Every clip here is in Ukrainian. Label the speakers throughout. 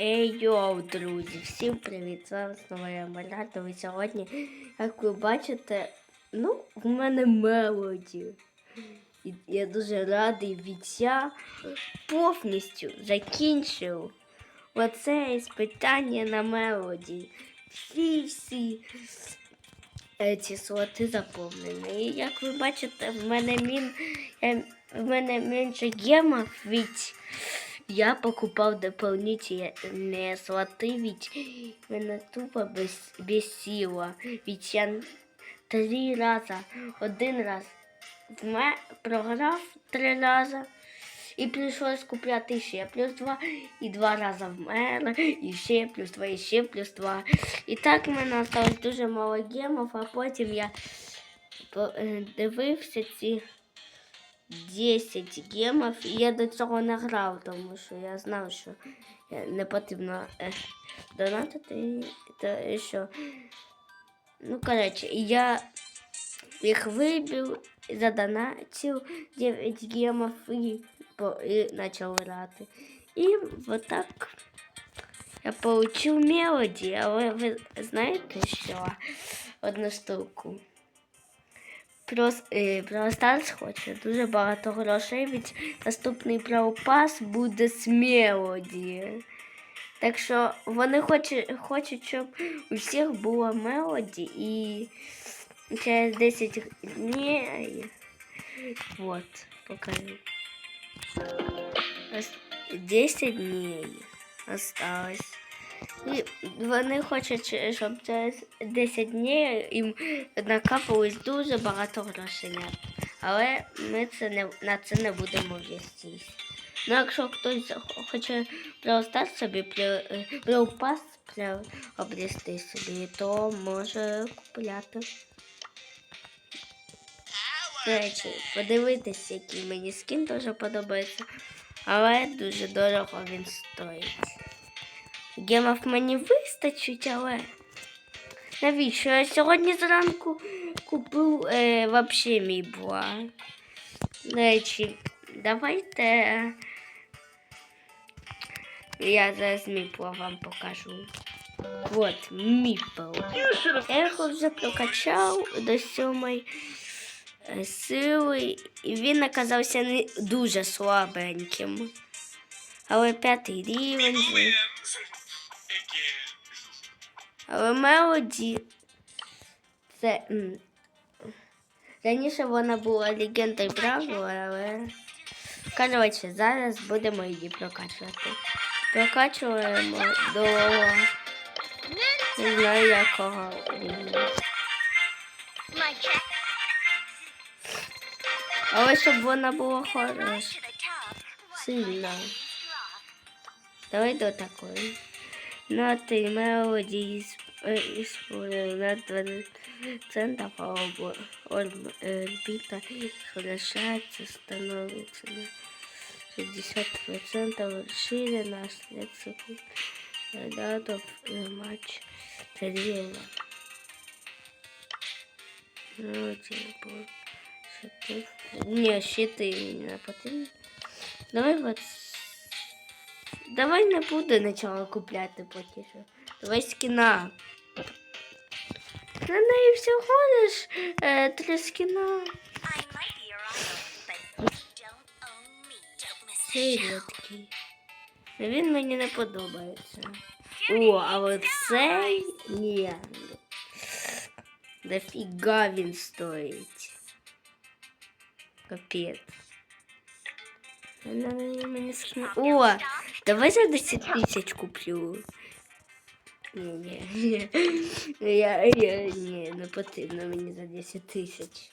Speaker 1: Ей йоу, друзі, всім привіт! З вами знову я Малятова. І сьогодні, як ви бачите, ну, в мене мелоді. І я дуже радий від я повністю закінчив оце іспитання на мелоді. Всі всі е, ці слоти заповнені. І як ви бачите, в мене мін, в мене менше гемов від я покупав дополнительные слоты, ведь мене тупо без, бесило. Ведь я три раза, один раз програв три рази. І прийшлось купляти ще плюс два, і два рази вмер, і ще плюс два, і ще плюс два. І так в мене осталось дуже мало гемів, а потім я е, дивився ці 10 гемів, і я до цього не грав, тому що я знав, що не потрібно е, донатити, то що. Ну, коротше, я їх вибив, задонатив 9 гемів і, і почав грати. І вот так я получив мелоді, але ви знаєте що? Одну штуку. Прос, е, Brawl Stars хоче дуже багато грошей, від наступний Brawl Pass буде з мелоді. Так що вони хочуть, хочуть, щоб у всіх було мелоді і через 10 днів. Вот, покажу. Ос- 10 днів осталось. І вони хочуть, щоб через 10 днів їм накапалось дуже багато грошенят. Але ми це не, на це не будемо вестись. Ну, якщо хтось хоче приостати собі, приупас приобрести собі, то може купляти. Речі, подивитися, який мені скін дуже подобається. Але дуже дорого він стоїть. Гемов мені вистачить, але навіщо? Я сьогодні зранку купив е, вообще мій була. Речі, давайте я зараз міпла вам покажу. Вот, міпл. Я його вже прокачав до сьомої е, сили, і він оказався не дуже слабеньким. Але п'ятий рівень. Але мелоді це. Раніше вона була легендою Браво, але. Коротше, зараз будемо її прокачувати. Прокачуємо до. Не знаю якого рівня. Але щоб вона була хороша, сильна. Давай до такої. На ти мелодії использую на 20% а орбита совершается, становится на 60% расширена, а след секунд датов матч Тарила. Ну, типа, щиты. Не, щиты не потрібно. Давай вот Давай не буду начала купляти поки що. Давай скіна. На неї всього лиш е, три скіна. Цей. Він мені не подобається. О, а от цей ні. Дофіга він стоїть. Капець. Мені скине- О, давай за 10 тисяч куплю. Ні, ні, ні. Я, я, ні, не потрібно мені за 10 тисяч.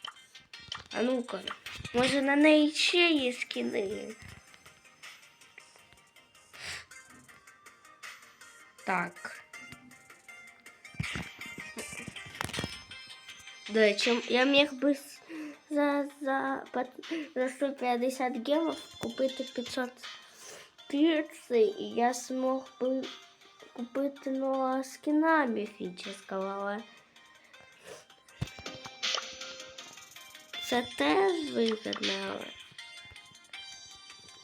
Speaker 1: А ну-ка, може на неї ще є скини? Так. До речі, я міг би за, за, за 150 гемов купити 500 і я змог би купити нового скіна міфічного, це теж вигідно.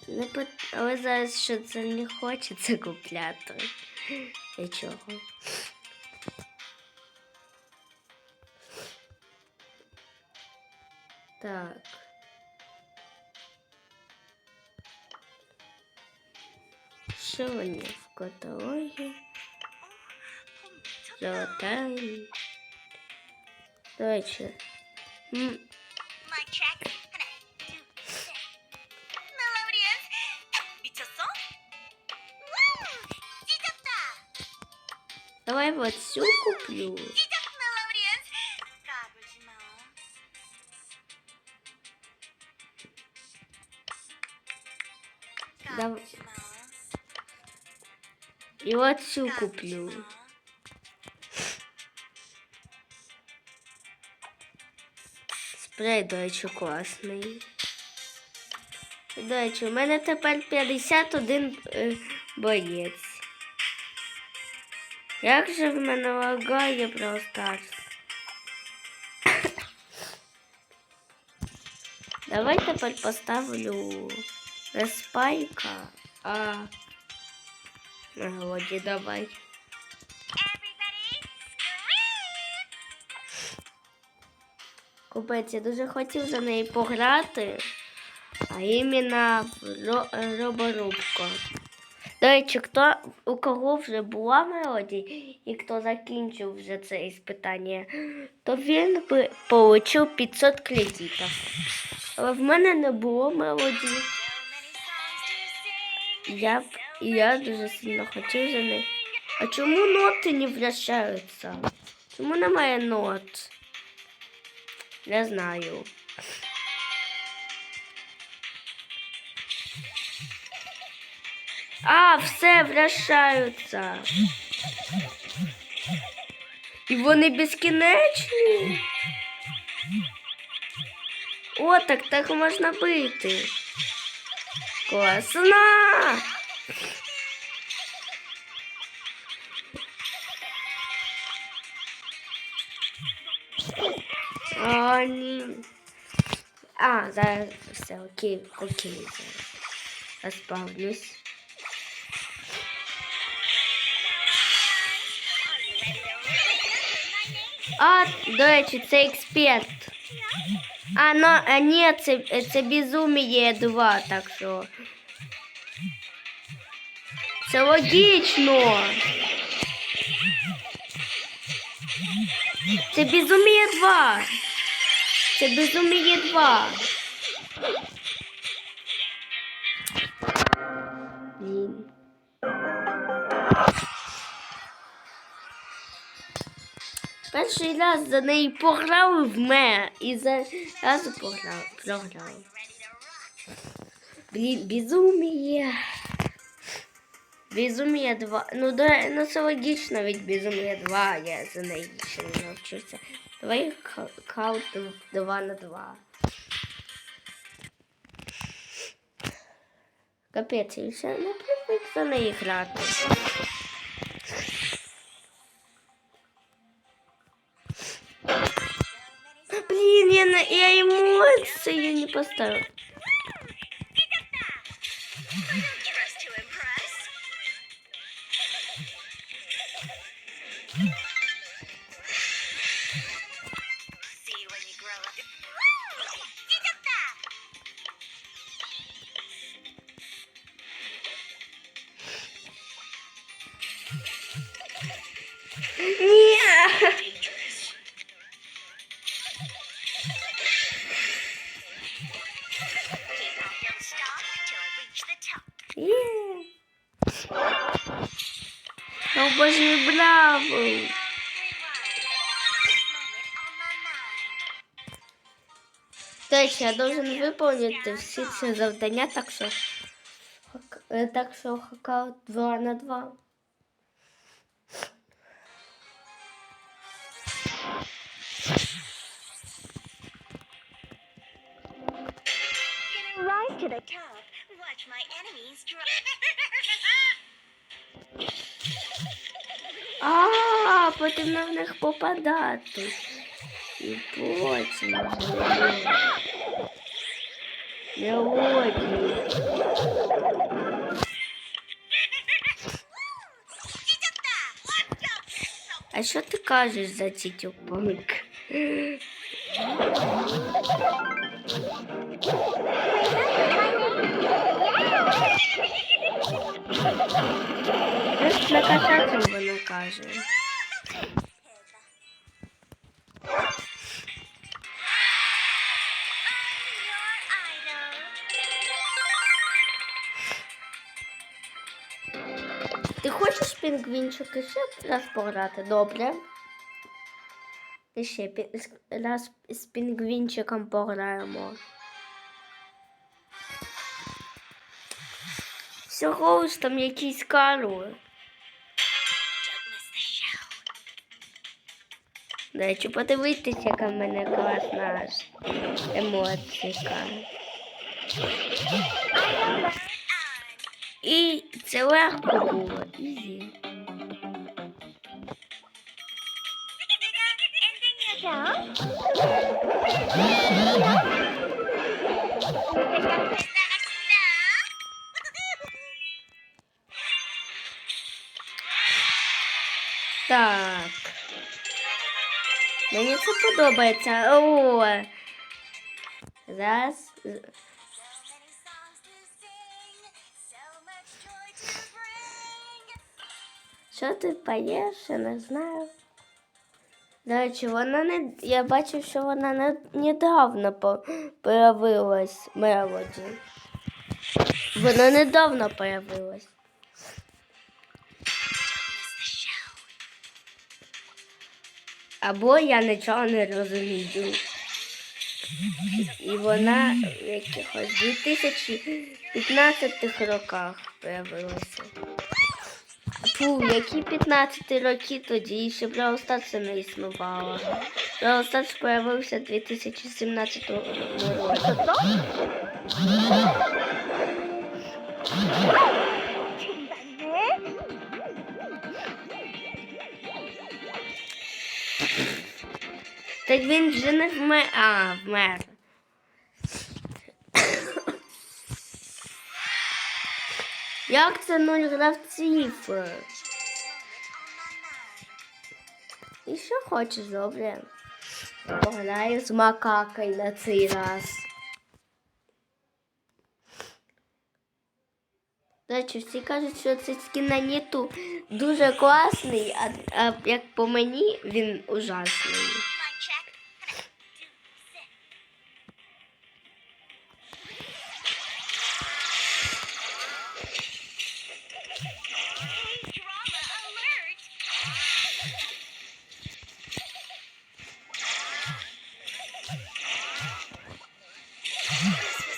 Speaker 1: Не пот- Але зараз що це не хочеться купляти. І? Так. прослушивание в каталоге. Золотая.
Speaker 2: Давайте.
Speaker 1: Давай вот всю куплю.
Speaker 2: И вот всю
Speaker 1: куплю. Спрей, до речі, класний. До у мене тепер 51 боєць. Як же в мене лагає просто. Давай тепер поставлю не а на голоді давай. Купець, я дуже хотів за неї пограти, а іменно в роборубку. До речі, хто, у кого вже була мелодія і хто закінчив вже це іспитання, то він би отримав 500 кредитів. Але в мене не було мелодії. Я, б- і я дуже сильно хотів за неї. А чому ноти не вращаються? Чому немає нот? Не знаю. А, все вращаються. І вони безкінечні. О, так так можна бити. Класно! Ні. А, зараз все, окей, окей, зараз. А, до речі, це. А, ну, а ні, це, це безуміє 2, так що. Це логічно. Це безуміє 2. Це безуміє 2. Блін. Перший раз за неї пограли в мене і за разу пограли, програли. Блін, безуміє. Безумие 2. Ну, да, ну це логічно, ведь Безумие 2, я за неї ще не навчився. Давай каут 2 на 2. Капець, я ще не привик за. Блін, я, на, я емоції не поставив. Я обожнюю
Speaker 2: on my mind.
Speaker 1: Точно, я должен виповнити всі ці завдання, так що е, так що хакаут 2 на 2.
Speaker 2: Gonna rise to the top. Watch my enemies drop.
Speaker 1: А, потрібно в них попадати. І потім. Мелодії. А що ти кажеш за тітюпанк? На касацію вона каже. Хочеш пінгвінчики ще раз пограти? Добре. Ти ще раз з пінгвінчиком пограємо. Всього ж там якісь карли.
Speaker 2: Show.
Speaker 1: Подивитися, яка в мене класна емоційка. І це легко було. Ізі. Так. Мені це подобається. О. Зараз. Що ти поєш? Я не знаю. До речі, вона не. Я бачив, що вона не недавно по- появилась Мелоді. Вона недавно появилась. Або я нічого не розумію. І вона в якихось 2015 роках появилася. Фу, які 15 роки тоді ще Brawl Stars не існувало. Brawl Stars появився 2017 році. Так він вже не вмер. А, вмер. Як це нуль гравців? І що хочеш, добре? Пограю з макакою на цей раз. Речі, всі кажуть, що цей скін на Ніту дуже класний, а, а як по мені він ужасний.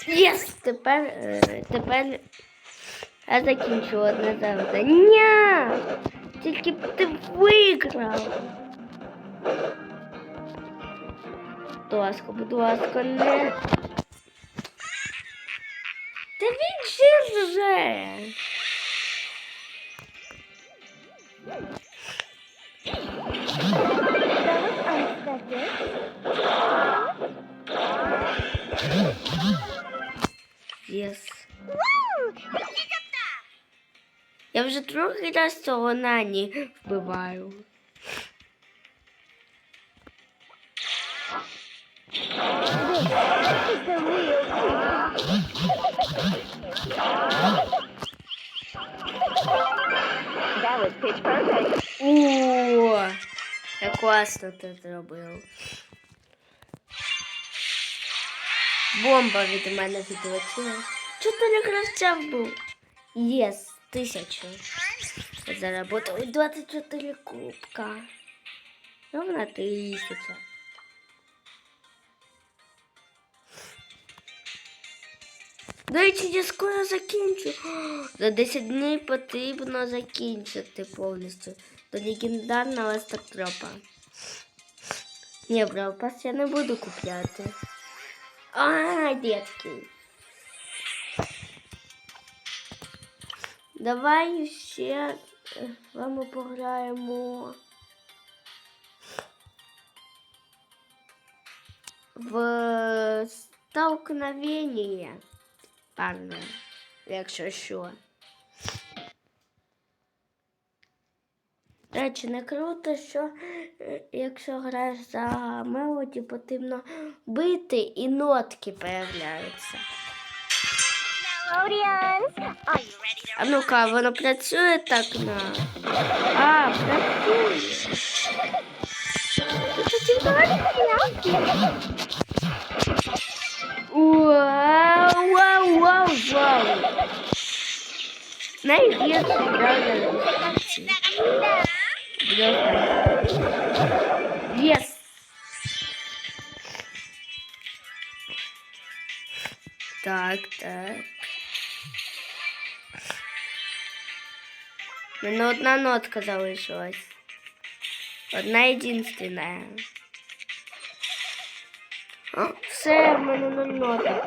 Speaker 1: Єс! Тепер, е, тепер я закінчу одне завдання. Тільки б ти виграв. Будь ласка, будь ласка, не. Та він вже. Єс. Я вже другий раз цього нані вбиваю. О, як класно ти зробив. Бомба від мене відлетіла. Чотири гравця вбив. Єс, тисячу. Заработали 24 кубка. Ровно тисяча. До речі, я скоро закінчу. За 10 днів потрібно закінчити повністю. До легендарного стартропа. Ні, Бравпас я не буду купляти. А, детки. Давай ще е, з вами пограємо. В столкновення. Парне, якщо що. Речі, не круто, що е, якщо граєш за мелоді, потрібно бити і нотки появляються. А ну-ка, воно працює так на. А, працює. Вау, вау, вау, вау. Найгірший правда. Єс. Так, так. У мене одна нотка залишилась. Одна єдинственна. О, все, в мене нуль ноток.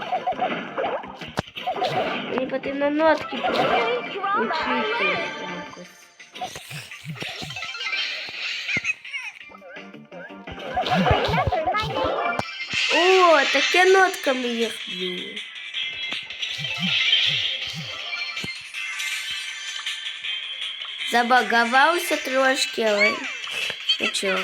Speaker 1: Мені потрібно нотки учити якось. О, так я нотками їх б'ю. Забагавався трошки, але нічого.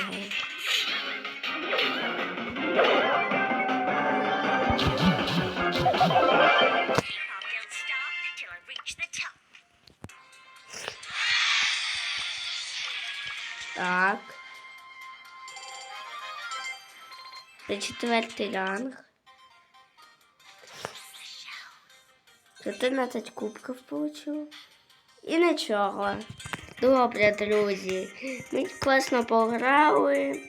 Speaker 1: Це четвертий ранг. 14 кубків получив. І нічого. Добре, друзі. Ми класно пограли.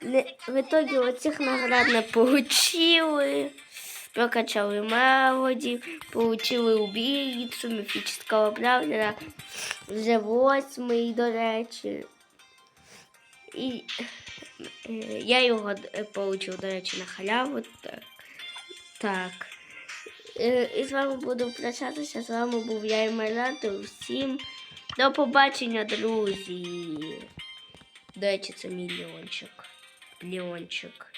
Speaker 1: Не, в итоге оцих наград не получили. Прокачали мелоді, получили убійцю, міфічного бравлера. Вже восьмий, до речі. І я його отримав, до речі, на халяву. Так. так. Е, І з вами буду прощатися. З вами був я і Марата. Всім до побачення, друзі. До речі, це мій Леончик. Леончик.